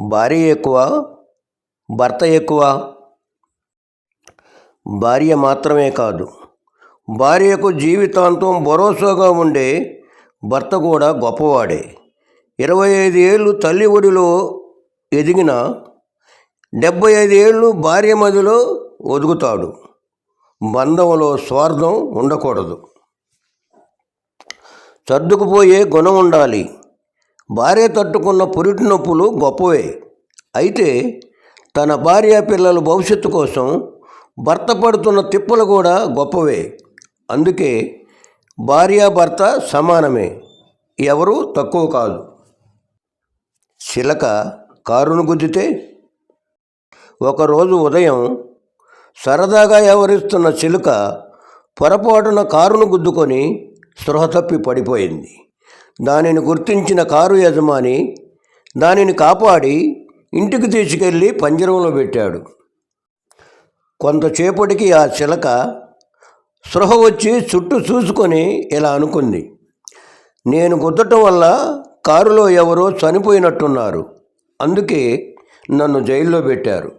భార్య ఎక్కువ భర్త ఎక్కువ. భార్య మాత్రమే కాదు. భార్యకు జీవితాంతం భరోసాగా ఉండే భర్త కూడా గొప్పవాడే. ఇరవై ఐదు ఏళ్ళు తల్లి ఒడిలో ఎదిగిన డెబ్బై ఐదు ఏళ్ళు భార్య మదిలో ఒదుగుతాడు. బంధంలో స్వార్థం ఉండకూడదు. సర్దుకుపోయే గుణం ఉండాలి. భార్య తట్టుకున్న పురిటి నొప్పులు గొప్పవే. అయితే తన భార్య పిల్లల భవిష్యత్తు కోసం భర్త పడుతున్న తిప్పలు కూడా గొప్పవే. అందుకే భార్య భర్త సమానమే. ఎవరు తక్కువ కాదు. చిలక కారును గుద్దితే ఒకరోజు ఉదయం సరదాగా వ్యవహరిస్తున్న చిలుక పొరపాటున కారును గుద్దుకొని స్పృహ తప్పి పడిపోయింది. దానిని గుర్తించిన కారు యజమాని దానిని కాపాడి ఇంటికి తీసుకెళ్ళి పంజరంలో పెట్టాడు. కొంతసేపటికి ఆ చిలక స్పృహ వచ్చి చుట్టూ చూసుకొని ఇలా అనుకుంది నేను గుద్దటం వల్ల కారులో ఎవరో చనిపోయినట్టున్నారు అందుకే నన్ను జైల్లో పెట్టారు.